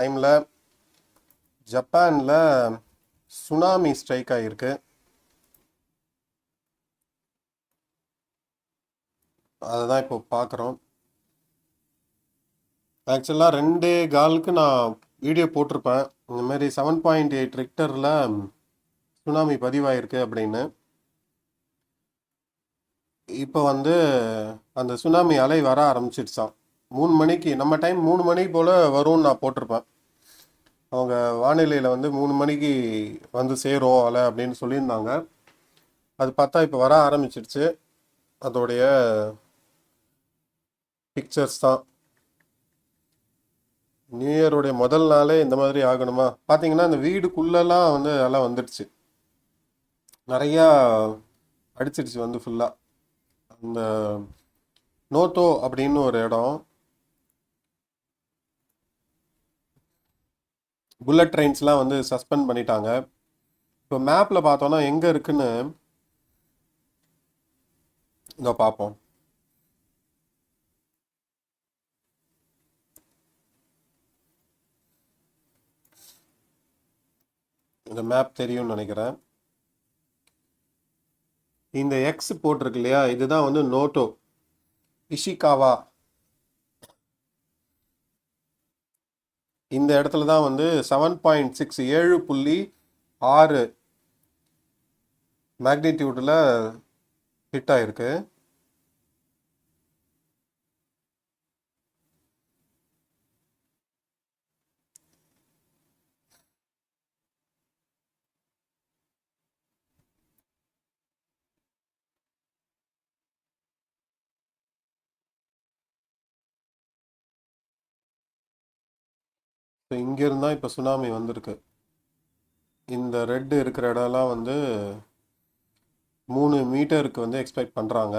டைமில் ஜப்பானில் tsunami strike ஆகிருக்கு அதை தான் இப்போ பார்க்குறோம். ஆக்சுவலாக ரெண்டு காலுக்கு நான் வீடியோ போட்டிருப்பேன். இந்த மாதிரி செவன் பாயிண்ட் எயிட் ரிக்டரில் சுனாமி பதிவாயிருக்கு அப்படின்னு. இப்போ வந்து அந்த சுனாமி அலை வர ஆரம்பிச்சிடுச்சான் மூணு மணிக்கு நம்ம டைம் மூணு மணி போல் வரும்னு நான் போட்டிருப்பேன். வானிலையில் வந்து மூணு மணிக்கு வந்து சேரும் அலை அப்படின்னு சொல்லியிருந்தாங்க. அது பார்த்தா இப்போ வர ஆரம்பிச்சிடுச்சு அதோடைய பிக்சர்ஸ் தான். நியூ இயருடைய முதல் நாளே இந்த மாதிரி ஆகணுமா? பார்த்தீங்கன்னா இந்த வீடுக்குள்ளெல்லாம் வந்து எல்லாம் வந்துடுச்சு. நிறையா அடிச்சிடுச்சு வந்து ஃபுல்லாக அந்த நோட்டோ அப்படின்னு ஒரு இடம். புல்லட் ட்ரெயின்ஸ்லாம் வந்து சஸ்பெண்ட் பண்ணிட்டாங்க. இப்போ மேப்பில் பார்த்தோன்னா எங்கே இருக்குன்னு இதோ பார்ப்போம். இந்த மேப் தெரியும்னு நினைக்கிறேன். இந்த எக்ஸ் போட்டிருக்கு இல்லையா? இதுதான் வந்து நோட்டோ இஷிகாவா இந்த இடத்துல தான் வந்து செவன் பாயிண்ட் சிக்ஸ் ஏழு புள்ளி ஆறு மேக்னிடியூட்டில் ஹிட் ஆகிருக்கு ஸோ இங்கேருந்து இப்போ சுனாமி வந்திருக்கு. இந்த ரெட்டு இருக்கிற இடம்லாம் வந்து மூணு மீட்டருக்கு வந்து எக்ஸ்பெக்ட் பண்ணுறாங்க